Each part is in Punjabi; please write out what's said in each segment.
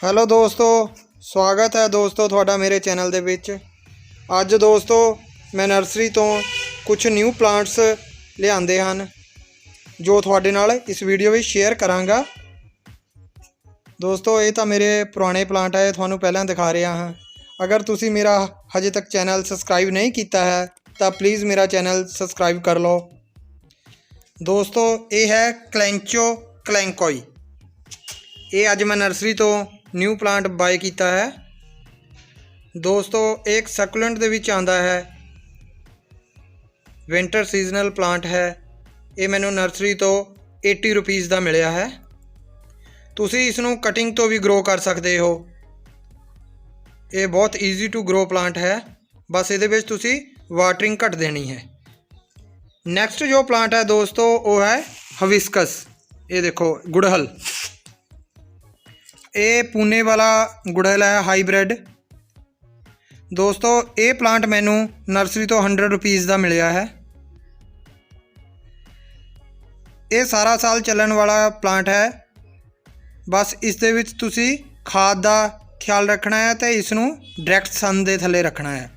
ਹੈਲੋ ਦੋਸਤੋ, ਸਵਾਗਤ ਹੈ ਦੋਸਤੋ ਤੁਹਾਡਾ ਮੇਰੇ ਚੈਨਲ ਦੇ ਵਿੱਚ। ਅੱਜ ਦੋਸਤੋ, ਮੈਂ ਨਰਸਰੀ ਤੋਂ ਕੁਝ ਨਿਊ ਪਲਾਂਟਸ ਲਿਆਂਦੇ ਹਨ, ਜੋ ਤੁਹਾਡੇ ਨਾਲ ਇਸ ਵੀਡੀਓ ਵਿੱਚ ਸ਼ੇਅਰ ਕਰਾਂਗਾ। ਦੋਸਤੋ, ਇਹ ਤਾਂ ਮੇਰੇ ਪੁਰਾਣੇ ਪਲਾਂਟ ਹੈ ਤੁਹਾਨੂੰ ਪਹਿਲਾਂ ਦਿਖਾ ਰਿਹਾ ਹਾਂ। ਅਗਰ ਤੁਸੀਂ ਮੇਰਾ ਹਜੇ ਤੱਕ ਚੈਨਲ ਸਬਸਕ੍ਰਾਈਬ ਨਹੀਂ ਕੀਤਾ ਹੈ, ਤਾਂ ਪਲੀਜ਼ ਮੇਰਾ ਚੈਨਲ ਸਬਸਕ੍ਰਾਈਬ ਕਰ ਲਓ। ਦੋਸਤੋ, ਇਹ ਹੈ ਕਲੈਂਚੋ ਕਲੈਂਕੋਈ ਇਹ ਅੱਜ ਮੈਂ ਨਰਸਰੀ ਤੋਂ ਨਿਊ ਪਲਾਂਟ ਬਾਏ ਕੀਤਾ ਹੈ। ਦੋਸਤੋ, ਇਹ ਇੱਕ ਸਕੂਲੈਂਟ ਦੇ ਵਿੱਚ ਆਂਦਾ ਹੈ। ਵਿੰਟਰ ਸੀਜ਼ਨਲ ਪਲਾਂਟ ਹੈ। ਇਹ ਮੈਨੂੰ ਨਰਸਰੀ ਤੋਂ 80 ਰੁਪੀਸ ਦਾ ਮਿਲਿਆ ਹੈ। ਤੁਸੀਂ ਇਸ ਨੂੰ ਕਟਿੰਗ ਤੋਂ ਵੀ ਗਰੋ ਕਰ ਸਕਦੇ ਹੋ। ਇਹ ਬਹੁਤ ਈਜ਼ੀ ਟੂ ਗਰੋ ਪਲਾਂਟ ਹੈ। ਬਸ ਇਹਦੇ ਵਿੱਚ ਤੁਸੀਂ ਵਾਟਰਿੰਗ ਘੱਟ ਦੇਣੀ ਹੈ। ਨੈਕਸਟ ਜੋ ਪਲਾਂਟ ਹੈ ਦੋਸਤੋ, ਉਹ ਹੈ ਹਵਿਸਕਸ। ਇਹ ਦੇਖੋ, ਗੁੜਹਲ। ਇਹ ਪੂਨੇ ਵਾਲਾ ਗੁੜਹਲ ਹੈ ਹਾਈਬ੍ਰਿਡ ਦੋਸਤੋ, ਇਹ ਪਲਾਂਟ ਮੈਨੂੰ ਨਰਸਰੀ ਤੋਂ 100 ਰੁਪੀਸ ਦਾ ਮਿਲਿਆ ਹੈ। ਇਹ ਸਾਰਾ ਸਾਲ ਚੱਲਣ ਵਾਲਾ ਪਲਾਂਟ ਹੈ। ਬਸ ਇਸ ਦੇ ਵਿੱਚ ਤੁਸੀਂ ਖਾਦ ਦਾ ਖਿਆਲ ਰੱਖਣਾ ਹੈ ਤੇ ਇਸ ਨੂੰ ਡਾਇਰੈਕਟ ਸਨ ਦੇ ਥੱਲੇ ਰੱਖਣਾ ਹੈ।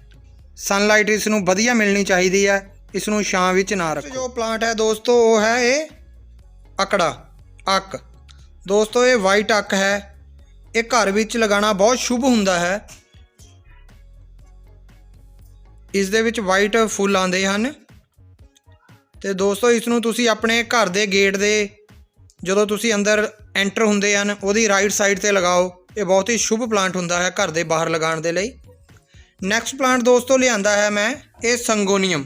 ਸਨਲਾਈਟ ਇਸ ਨੂੰ ਵਧੀਆ ਮਿਲਣੀ ਚਾਹੀਦੀ ਹੈ, ਇਸ ਨੂੰ ਛਾਂ ਵਿੱਚ ਨਾ ਰੱਖੋ। ਜੋ ਪਲਾਂਟ ਹੈ ਦੋਸਤੋ, ਉਹ ਹੈ ਇਹ ਅਕੜਾ, ਅੱਕ। ਦੋਸਤੋ, ਇਹ ਵਾਈਟ ਅੱਕ ਹੈ। ਇਹ ਘਰ ਵਿੱਚ ਲਗਾਉਣਾ ਬਹੁਤ ਸ਼ੁਭ ਹੁੰਦਾ ਹੈ। ਇਸ ਦੇ ਵਿੱਚ ਵਾਈਟ ਫੁੱਲ ਆਉਂਦੇ ਹਨ। ਤੇ ਦੋਸਤੋ, ਇਸ ਨੂੰ ਤੁਸੀਂ ਆਪਣੇ ਘਰ ਦੇ ਗੇਟ ਦੇ ਜਦੋਂ ਤੁਸੀਂ ਅੰਦਰ ਐਂਟਰ ਹੁੰਦੇ ਹਨ, ਉਹਦੀ ਰਾਈਟ ਸਾਈਡ ਤੇ ਲਗਾਓ। ਇਹ ਬਹੁਤ ਹੀ ਸ਼ੁਭ ਪਲਾਂਟ ਹੁੰਦਾ ਹੈ ਘਰ ਦੇ ਬਾਹਰ ਲਗਾਉਣ ਦੇ ਲਈ। ਨੈਕਸਟ ਪਲਾਂਟ ਦੋਸਤੋ ਲਿਆਂਦਾ ਹੈ ਮੈਂ, ਇਹ ਸੰਗੋਨੀਅਮ।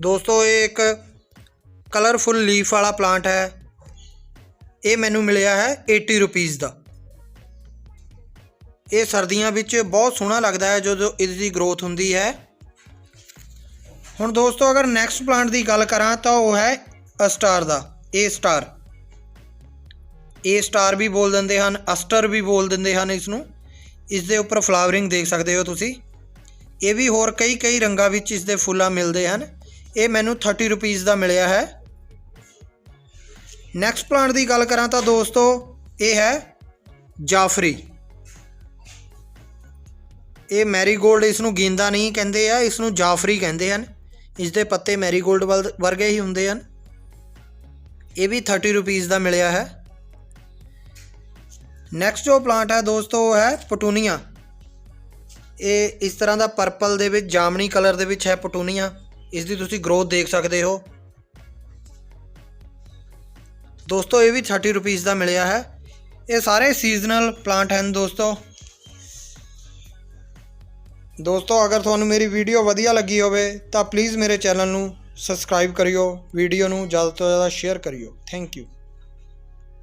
ਦੋਸਤੋ, ਇਹ ਇੱਕ ਕਲਰਫੁਲ ਲੀਫ ਵਾਲਾ ਪਲਾਂਟ ਹੈ। ਇਹ ਮੈਨੂੰ ਮਿਲਿਆ ਹੈ 80 ਰੁਪੀਸ ਦਾ। ਇਹ ਸਰਦੀਆਂ ਵਿੱਚ ਬਹੁਤ ਸੋਹਣਾ ਲੱਗਦਾ ਹੈ ਜਦੋਂ ਇਸ ਦੀ ਗਰੋਥ ਹੁੰਦੀ ਹੈ। ਹੁਣ ਦੋਸਤੋ, ਅਗਰ ਨੈਕਸਟ ਪਲਾਂਟ ਦੀ ਗੱਲ ਕਰਾਂ ਤਾਂ ਉਹ ਹੈ ਅਸਟਾਰ ਦਾ ਏ ਸਟਾਰ ਏ ਸਟਾਰ ਵੀ ਬੋਲ ਦਿੰਦੇ ਹਨ ਅਸਟਰ ਵੀ ਬੋਲ ਦਿੰਦੇ ਹਨ ਇਸ ਨੂੰ ਇਸ ਦੇ ਉੱਪਰ ਫਲਾਵਰਿੰਗ ਦੇਖ ਸਕਦੇ ਹੋ ਤੁਸੀਂ। ਇਹ ਵੀ ਹੋਰ ਕਈ ਕਈ ਰੰਗਾਂ ਵਿੱਚ ਇਸ ਦੇ ਫੁੱਲਾਂ ਮਿਲਦੇ ਹਨ। ਇਹ ਮੈਨੂੰ 30 ਰੁਪੀਸ ਦਾ ਮਿਲਿਆ ਹੈ। ਨੈਕਸਟ ਪਲਾਂਟ ਦੀ ਗੱਲ ਕਰਾਂ ਤਾਂ ਦੋਸਤੋ, ਇਹ ਹੈ ਜਾਫਰੀ। ਇਹ ਮੈਰੀਗੋਲਡ ਇਸ ਨੂੰ ਗੇਂਦਾ ਨਹੀਂ ਕਹਿੰਦੇ ਆ ਇਸ ਨੂੰ ਜਾਫਰੀ ਕਹਿੰਦੇ ਹਨ। ਇਸ ਦੇ ਪੱਤੇ ਮੈਰੀਗੋਲਡ ਵਲ- ਵਰਗੇ ਹੀ ਹੁੰਦੇ ਹਨ। ਇਹ ਵੀ 30 ਰੁਪੀਸ ਦਾ ਮਿਲਿਆ ਹੈ। ਨੈਕਸਟ ਜੋ ਪਲਾਂਟ ਹੈ ਦੋਸਤੋ, ਉਹ ਹੈ ਪਟੂਨੀਆ। ਇਹ ਇਸ ਤਰ੍ਹਾਂ ਦਾ ਪਰਪਲ ਦੇ ਵਿੱਚ ਜਾਮਣੀ ਕਲਰ ਦੇ ਵਿੱਚ ਹੈ ਪਟੂਨੀਆ। ਇਸ ਦੀ ਤੁਸੀਂ ਗਰੋਥ ਦੇਖ ਸਕਦੇ ਹੋ। ਦੋਸਤੋ, ਇਹ ਵੀ 30 ਰੁਪੀਸ ਦਾ ਮਿਲਿਆ ਹੈ। ਇਹ ਸਾਰੇ ਸੀਜ਼ਨਲ ਪਲਾਂਟ ਹਨ ਦੋਸਤੋ। ਦੋਸਤੋ, ਅਗਰ ਤੁਹਾਨੂੰ ਮੇਰੀ ਵੀਡੀਓ ਵਧੀਆ ਲੱਗੀ ਹੋਵੇ, ਤਾਂ ਪਲੀਜ਼ ਮੇਰੇ ਚੈਨਲ ਨੂੰ ਸਬਸਕ੍ਰਾਈਬ ਕਰਿਓ ਵੀਡੀਓ ਨੂੰ ਜ਼ਿਆਦਾ ਤੋਂ ਜ਼ਿਆਦਾ ਸ਼ੇਅਰ ਕਰਿਓ। Thank you